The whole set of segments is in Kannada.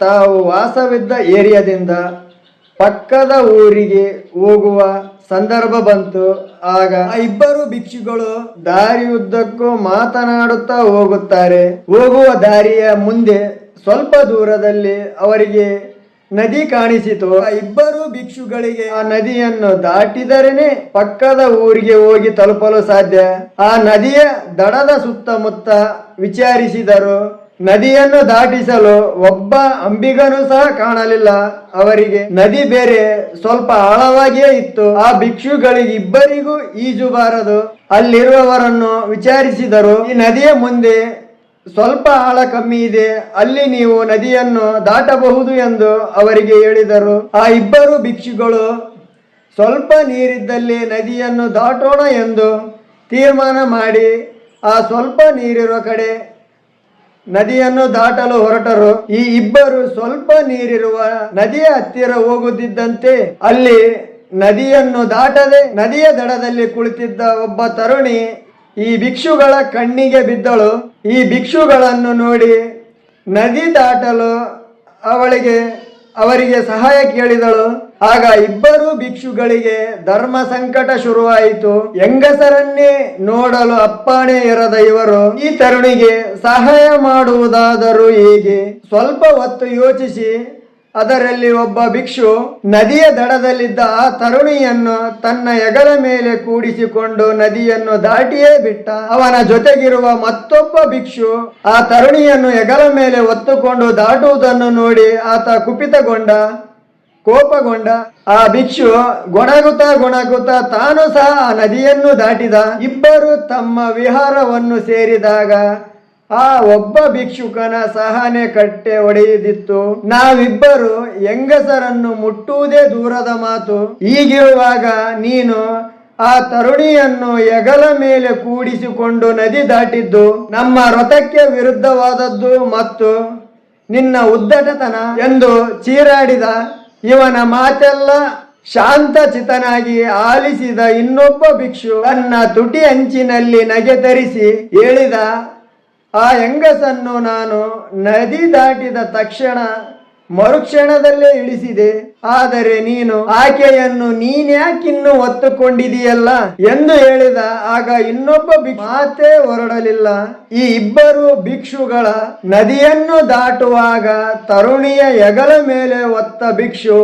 ತಾವು ವಾಸವಿದ್ದ ಏರಿಯಾದಿಂದ ಪಕ್ಕದ ಊರಿಗೆ ಹೋಗುವ ಸಂದರ್ಭ ಬಂತು. ಆಗ ಆ ಇಬ್ಬರು ಭಿಕ್ಷುಗಳು ದಾರಿಯುದ್ದಕ್ಕೂ ಮಾತನಾಡುತ್ತಾ ಹೋಗುತ್ತಾರೆ. ಹೋಗುವ ದಾರಿಯ ಮುಂದೆ ಸ್ವಲ್ಪ ದೂರದಲ್ಲಿ ಅವರಿಗೆ ನದಿ ಕಾಣಿಸಿತು. ಆ ಇಬ್ಬರು ಭಿಕ್ಷುಗಳಿಗೆ ಆ ನದಿಯನ್ನು ದಾಟಿದರೇನೆ ಪಕ್ಕದ ಊರಿಗೆ ಹೋಗಿ ತಲುಪಲು ಸಾಧ್ಯ. ಆ ನದಿಯ ದಡದ ಸುತ್ತಮುತ್ತ ವಿಚಾರಿಸಿದರು. ನದಿಯನ್ನು ದಾಟಿಸಲು ಒಬ್ಬ ಅಂಬಿಗನು ಸಹ ಕಾಣಲಿಲ್ಲ. ಅವರಿಗೆ ನದಿ ಬೇರೆ ಸ್ವಲ್ಪ ಆಳವಾಗಿಯೇ ಇತ್ತು. ಆ ಭಿಕ್ಷುಗಳಿಗೆ ಇಬ್ಬರಿಗೂ ಈಜು ಬಾರದು ಅಲ್ಲಿರುವವರನ್ನು ವಿಚಾರಿಸಿದರು, ಈ ನದಿಯ ಮುಂದೆ ಸ್ವಲ್ಪ ಆಳ ಕಮ್ಮಿ ಇದೆ. ಅಲ್ಲಿ ನೀವು ನದಿಯನ್ನು ದಾಟಬಹುದು ಎಂದು ಅವರಿಗೆ ಹೇಳಿದರು. ಆ ಇಬ್ಬರು ಭಿಕ್ಷುಗಳು, ಸ್ವಲ್ಪ ನೀರಿದ್ದಲ್ಲಿ ನದಿಯನ್ನು ದಾಟೋಣ ಎಂದು ತೀರ್ಮಾನ ಮಾಡಿ, ಆ ಸ್ವಲ್ಪ ನೀರಿರುವ ಕಡೆ ನದಿಯನ್ನು ದಾಟಲು ಹೊರಟರು. ಈ ಇಬ್ಬರು ಸ್ವಲ್ಪ ನೀರಿರುವ ನದಿಯ ಹತ್ತಿರ ಹೋಗುತ್ತಿದ್ದಂತೆ ಅಲ್ಲಿ ನದಿಯನ್ನು ದಾಟದೆ ನದಿಯ ದಡದಲ್ಲಿ ಕುಳಿತಿದ್ದ ಒಬ್ಬ ತರುಣಿ ಈ ಭಿಕ್ಷುಗಳ ಕಣ್ಣಿಗೆ ಬಿದ್ದಳು. ಈ ಭಿಕ್ಷುಗಳನ್ನು ನೋಡಿ ನದಿ ದಾಟಲು ಅವಳಿಗೆ ಅವರಿಗೆ ಸಹಾಯ ಕೇಳಿದಳು. ಆಗ ಇಬ್ಬರು ಭಿಕ್ಷುಗಳಿಗೆ ಧರ್ಮ ಸಂಕಟ ಶುರುವಾಯಿತು. ಹೆಂಗಸರನ್ನೇ ನೋಡಲು ಅಪ್ಪಾಣೆ ಇರದ ಇವರು ಈ ತರುಣಿಗೆ ಸಹಾಯ ಮಾಡುವುದಾದರೂ ಹೇಗೆ ಸ್ವಲ್ಪ ಹೊತ್ತು ಯೋಚಿಸಿ ಅದರಲ್ಲಿ ಒಬ್ಬ ಭಿಕ್ಷು ನದಿಯ ದಡದಲ್ಲಿದ್ದ ಆ ತರುಣಿಯನ್ನು ತನ್ನ ಹೆಗಲ ಮೇಲೆ ಕೂಡಿಸಿಕೊಂಡು ನದಿಯನ್ನು ದಾಟಿಯೇ ಬಿಟ್ಟ. ಅವನ ಜೊತೆಗಿರುವ ಮತ್ತೊಬ್ಬ ಭಿಕ್ಷು ಆ ತರುಣಿಯನ್ನು ಹೆಗಲ ಮೇಲೆ ಹೊತ್ತುಕೊಂಡು ದಾಟುವುದನ್ನು ನೋಡಿ ಆತ ಕುಪಿತಗೊಂಡ, ಕೋಪಗೊಂಡ. ಆ ಭಿಕ್ಷು ಗೊಣಗುತ್ತಾ ಗೊಣಗುತ್ತಾ ತಾನು ಸಹ ಆ ನದಿಯನ್ನು ದಾಟಿದ. ಇಬ್ಬರು ತಮ್ಮ ವಿಹಾರವನ್ನು ಸೇರಿದಾಗ ಆ ಒಬ್ಬ ಭಿಕ್ಷುಕನ ಸಹನೆ ಕಟ್ಟೆ ಒಡೆಯದಿತ್ತು. ನಾವಿಬ್ಬರು ಹೆಂಗಸರನ್ನು ಮುಟ್ಟುವುದೇ ದೂರದ ಮಾತು. ಹೀಗಿರುವಾಗ ನೀನು ಆ ತರುಣಿಯನ್ನು ಹೆಗಲ ಮೇಲೆ ಕೂಡಿಸಿಕೊಂಡು ನದಿ ದಾಟಿದ್ದು, ನಮ್ಮ ವ್ರತಕ್ಕೆ ವಿರುದ್ಧವಾದದ್ದು ಮತ್ತು ನಿನ್ನ ಉದ್ದಟತನ ಎಂದು ಚೀರಾಡಿದ ಇವನ ಮಾತೆಲ್ಲ ಶಾಂತ ಚಿತನಾಗಿ ಆಲಿಸಿದ ಇನ್ನೊಬ್ಬ ಭಿಕ್ಷು ತನ್ನ ತುಟಿ ಅಂಚಿನಲ್ಲಿ ನಗೆ ತರಿಸಿ ಹೇಳಿದ ಆ ಹೆಂಗಸನ್ನು ನಾನು ನದಿ ದಾಟಿದ ತಕ್ಷಣ ಮರುಕ್ಷಣದಲ್ಲೇ ಇಳಿಸಿದೆ. ಆದರೆ ನೀನು ಆಕೆಯನ್ನು ನೀನ್ಯಾಕಿನ್ನು ಒತ್ತುಕೊಂಡಿದೆಯಲ್ಲ ಎಂದು ಹೇಳಿದ ಆಗ ಇನ್ನೊಬ್ಬ ಮಾತೆ ಹೊರಡಲಿಲ್ಲ. ಈ ಇಬ್ಬರು ಭಿಕ್ಷುಗಳ ನದಿಯನ್ನು ದಾಟುವಾಗ ತರುಣಿಯ ಹೆಗಲ ಮೇಲೆ ಒತ್ತ ಭಿಕ್ಷು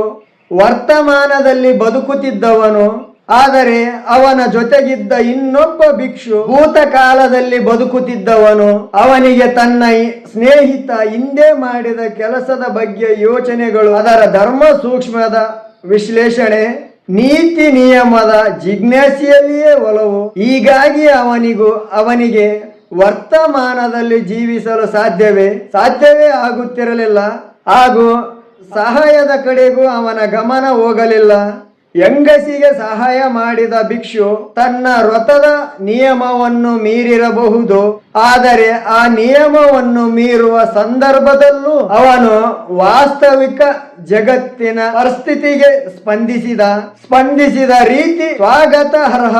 ವರ್ತಮಾನದಲ್ಲಿ ಬದುಕುತ್ತಿದ್ದವನು. ಆದರೆ ಅವನ ಜೊತೆಗಿದ್ದ ಇನ್ನೊಬ್ಬ ಭಿಕ್ಷು ಭೂತಕಾಲದಲ್ಲಿ ಬದುಕುತ್ತಿದ್ದವನು. ಅವನಿಗೆ ತನ್ನ ಸ್ನೇಹಿತ ಹಿಂದೆ ಮಾಡಿದ ಕೆಲಸದ ಬಗ್ಗೆ ಯೋಚನೆಗಳು, ಅದರ ಧರ್ಮ ಸೂಕ್ಷ್ಮದ ವಿಶ್ಲೇಷಣೆ, ನೀತಿ ನಿಯಮದ ಜಿಜ್ಞಾಸೆಯಲ್ಲಿಯೇ ಒಲವು. ಹೀಗಾಗಿ ಅವನಿಗೂ, ಅವನಿಗೆ ವರ್ತಮಾನದಲ್ಲಿ ಜೀವಿಸಲು ಸಾಧ್ಯವೇ? ಸಾಧ್ಯವೇ ಆಗುತ್ತಿರಲಿಲ್ಲ. ಹಾಗೂ ಸಹಾಯದ ಕಡೆಗೂ ಅವನ ಗಮನ ಹೋಗಲಿಲ್ಲ. ಹೆಂಗಸಿಗೆ ಸಹಾಯ ಮಾಡಿದ ಭಿಕ್ಷು ತನ್ನ ವ್ರತದ ನಿಯಮವನ್ನು ಮೀರಿರಬಹುದು. ಆದರೆ ಆ ನಿಯಮವನ್ನು ಮೀರುವ ಸಂದರ್ಭದಲ್ಲೂ ಅವನು ವಾಸ್ತವಿಕ ಜಗತ್ತಿನ ಪರಿಸ್ಥಿತಿಗೆ ಸ್ಪಂದಿಸಿದ ಸ್ಪಂದಿಸಿದ ರೀತಿ ಸ್ವಾಗತಾರ್ಹ